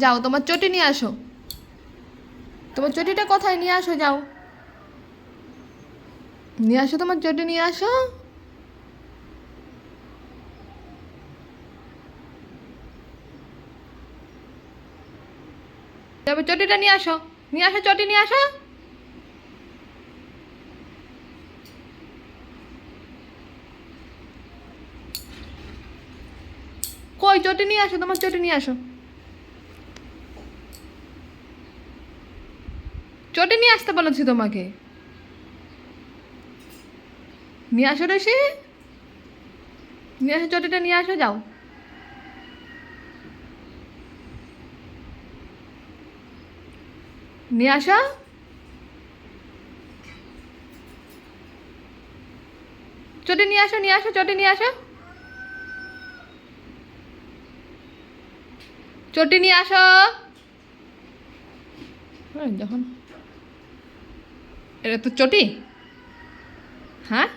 যাও, তোমার চটি নিয়ে আসো। তোমার চটিটা কোথায়? নিয়ে আসো, যাও। নিয়ে আসো তোমার চটি, নিয়ে আসো। তবে চটিটা নিয়ে আসো। নিয়ে আসো, চটি নিয়ে আসো। কই, চটি নিয়ে আসো, তোমার চটি নিয়ে আসো। চটি নিয়ে আসতে বলেছি তোমাকে। নিয়ে আসো রেশি নিয়ে আসো, চটিটা নিয়ে আসো, যাও। নিয়ে আসো। চটে নিয়ে আসো নিয়ে আসো, চটে নিয়ে আসো। চটি নিয়ে আসো। যখন এটা তো চটি। হ্যাঁ?